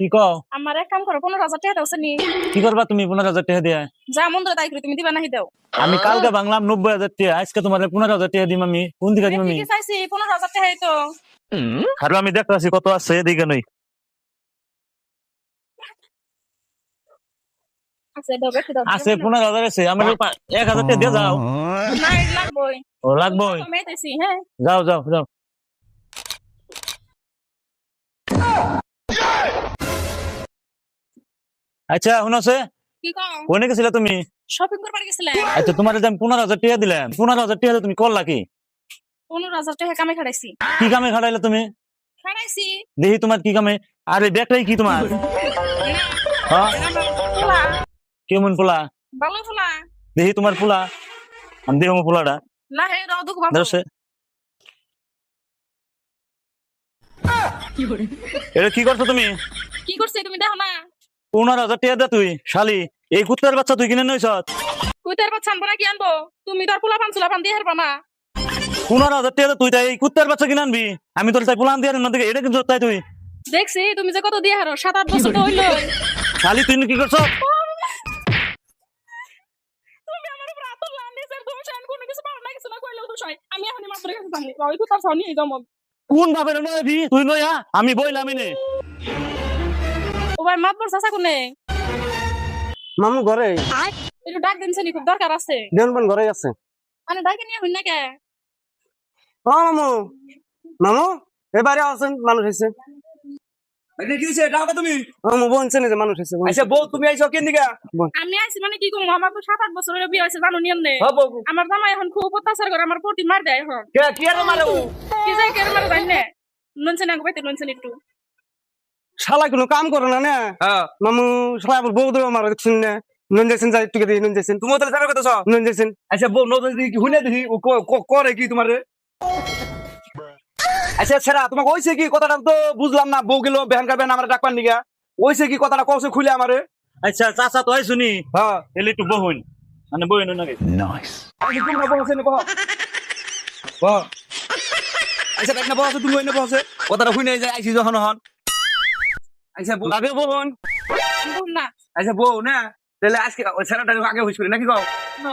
কি কও? আমার এক কাম করো পনেরো হাজার টাকা দাও নি কি করবা তুমি পনেরো হাজার টাকা দিয়ে? যা মন ধরে তাই করে তুমি দিবা নাহি দাও। আমি কালকে বাংলাম নব্বই হাজার টাকা আজকে তোমার পনেরো হাজার টাকা দিম আমি। কোন দিকে দিম আমি? চাইছি? পনেরো হাজার টাকা তো আর আমি দেখতেছি কত আছে এদিকে নই। আছে পনেরো হাজার আছে আমার এক হাজার টাকা দিয়ে যাও। লাগবই। ও লাগবো মেয়েতেছি হ্যাঁ যাও যাও যাও। আচ্ছা শুনছে কি কও? কোনে গেছিলে তুমি? শপিং করবার গেছিলে? আচ্ছা তোমার যে আমি পনেরো হাজার টাকা দিলাম পনেরো হাজার টাকা তুমি করলা কি? পনেরো হাজার টাকা কামে খাড়াইছি কি কামে খাটাইলে তুমি? খাড়াইছি দেখি তোমার কি কামে। আরে ব্যাগটাই কি তোমার? হ্যাঁ? কেমন পোলা? ভালো ফুলা দেখি তোমার পোলা। আমি দেখো পোলাটা। না হে রাও দুঃখ ভালো এটা কি করছ তুমি? কি করছে তুমি দেখো না পনেরো হাজার টাকা দে তুই শালি। এই কুত্তার বাচ্চা তুই কিনে নইছ কুইতের বাচ্চা আনব না কি আনব? তুমি ফুলা পান চুলা পান দিয়ে হারবা না পনেরো হাজার টাকা তুই তাই এই কুত্তার বাচ্চা কিনে আনবি? আমি তোর তাই পোলান দিয়ে না দেখে এটা কিন্তু তাই তুই। দেখছি তুমি যে কত দিয়ে হারো সাত আট বছর তো হইল। শালি তুই কি করছ? আমি কোনো কিছু পারো না কিছু না কইলেও দোষ আমি এখনই মাত্র কাছে জানি ওই কুতার সামনে এই জমক কোন ভাবে নয় তুই নয়া আমি বইলাম নে ও ভাই মাত বর চাচা কোনে? মামু ঘরে। একটু ডাক দিন খুব দরকার আছে। দেনবন ঘরে আছে। মানে ডাকে নিয়ে হই না কে? ও মামু। মামু এবারে আসেন মানুষ হয়েছে এটা কি হইছে ডাকা তুমি। মামু বলছেন যে মানুষ আচ্ছা বউ তুমি আইছো কেন আমি আইছি মানে কি করব? আমার তো সাত আট বছর হলো বিয়ে হয়েছে জানো নিয়ম নেই। আমার জামাই এখন খুব অত্যাচার করে আমার প্রতি মার দেয় এখন। কে কি আর মারে ও কি যাই কে মারে জানি না। একটু। শালা কোনো কাম করে না না? হ্যাঁ। মামু শালা আবার বউ দেবো আমার দেখছেন না। নুন যাইছেন যাই টুকে দিই নুন যাইছেন তুমি তাহলে সারা কথা নুন যাইছেন আচ্ছা বউ দেখি হুনে দেখি করে কি তোমার? আচ্ছা ছেড়া তোমাকে ওইছে কি কথাটা তো বুঝলাম না বউ গেল বেহান কাবেন আমার ডাকপান নিগা। ওইছে কি কথাটা? কৌশে খুলে আমারে। আচ্ছা চাচা তো শুনি হ্যাঁ। এলে একটু বহুন মানে বইন নাকি? আচ্ছা, বসে নে, বহ। বহ। আচ্ছা দেখ না বসে তুমি না বসে কথাটা শুনে যায় আইসি যখন হন আচ্ছা বউ- লাগে বহুন বুঝ না। আচ্ছা বউ না? তাহলে আজকে ছেড়াটা আগে হইস করি নাকি কও।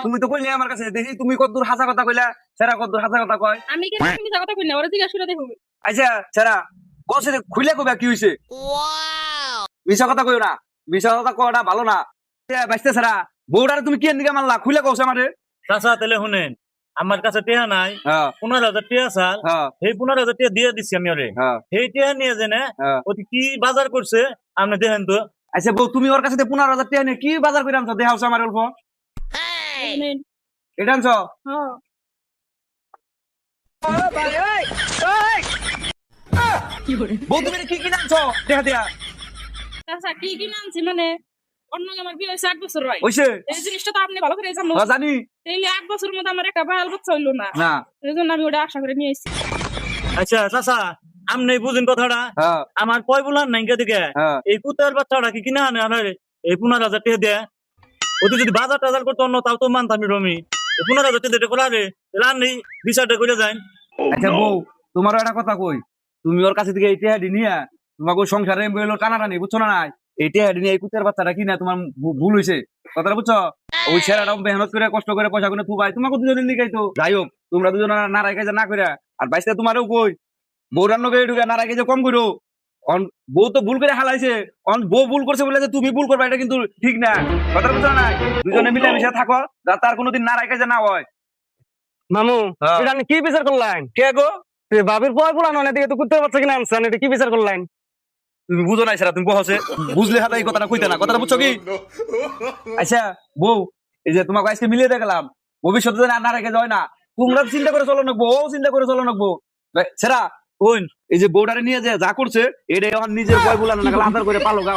তুমি তো কইলে আমার কাছে দেখি তুমি কত দূর হাসা কথা কইলা ছেড়া কত দূর হাসা কথা কয়। আমি কেন তুমি যা কথা কই না ওরা দিকে শুনে দেখো। আচ্ছা ছেড়া কসে খুলে কবে কি হইছে? মিশা কথা কইও না মিশা কথা কওয়াটা ভালো না। বাইসতে ছেড়া বউটারে তুমি কি এদিকে মারলা? খুলে কওছে আমারে। চাচা তাহলে শুনেন আমার কাছে টেহা নাই হ্যাঁ। পনেরো হাজার টাকা চাল হ্যাঁ। সেই পনেরো হাজার টাকা দিয়ে দিচ্ছি আমি ওরে। হ্যাঁ। সেই টেহা নিয়ে জেনে হ্যাঁ। কি বাজার করছে? আপনি দেখেন তো আচ্ছা বউ তুমি ওর কাছে পনেরো হাজার টাকা নিয়ে কি বাজার করে আনছো? দেখাও আমার অল্প এটা আনছো? বউ তুমি কি কি আনছো? দেখা দেখা আচ্ছা কি কি নামছি মানে? অন্য আমার বিয়ে হয়েছে আট বছর হয়। হইছে? এই জিনিসটা তো আপনি ভালো করে জানো। হ্যাঁ, জানি। এই আট বছরের মধ্যে আমার একটা বায়াল বাচ্চা হইল না। না। এই জন্য আমি ওটা আশা করে নিয়ে এসেছি আচ্ছা চাচা আপনি বুঝেন কথাটা? হ্যাঁ। আমার কয় বলার নাই দিকে? হ্যাঁ। এই কুত্তার বাচ্চাটা কি কিনা আনে? আনারে এই পনেরো হাজার টাকা দেয়। ওতে যদি বাজার টাজার করতো অন্য তাও তো মানতাম রমি। এই পনেরো হাজার টাকা করে আরে রান্নি বিচারটা করে যাই আচ্ছা বউ তোমারও একটা কথা কই। তুমি ওর কাছে থেকে এই টেহাডি নিয়ে তোমাকে সংসারে বেরোলো টানাটানি বুঝছ না নাই? এই টেহাডি নিয়ে এই কুত্তের বাচ্চাটা কিনা তোমার ভুল হয়েছে কথাটা বুঝছ? ওই ছেলেটা মেহনত করে কষ্ট করে পয়সা করে ফুবাই তোমাকে দুজনের দিকে তো যাই হোক তোমরা দুজন না রাখে না করে আর বাইসটা তোমারও কই? বউ রান্না করে ঢুকে না রাখে কম করো বউ তো ভুল করে হালাইছে। অন বউ ভুল করছে বলে তুমি ভুল করবে এটা কিন্তু ঠিক না। কথা বুঝছ না? দুজনে মিলে মিশে থাকো যা তার কোনোদিন না রাখে যে না হয়। মামু। এটা আপনি কি বিচার করলেন কে গো? তুই বাবির পয় পোলানো না দিকে তো কুত্তে বাচ্চা কিনা আনছেন এটা কি বিচার করলেন তুমি বুঝো নাই তুমি বসে বুঝলে হাতে এই কথাটা কইতে না। কথাটা বুঝছ কি? আচ্ছা বউ এই যে তোমাকে আজকে মিলিয়ে দেখলাম ভবিষ্যতে না রেখে যায় না। তোমরা চিন্তা করে চলো নাকবো ও চিন্তা করে চলো নাকবো সেরা ওই এই যে বোর্ডারে নিয়ে যে যা করছে এটা নিজের বয় বলে না আধার করে পালো গা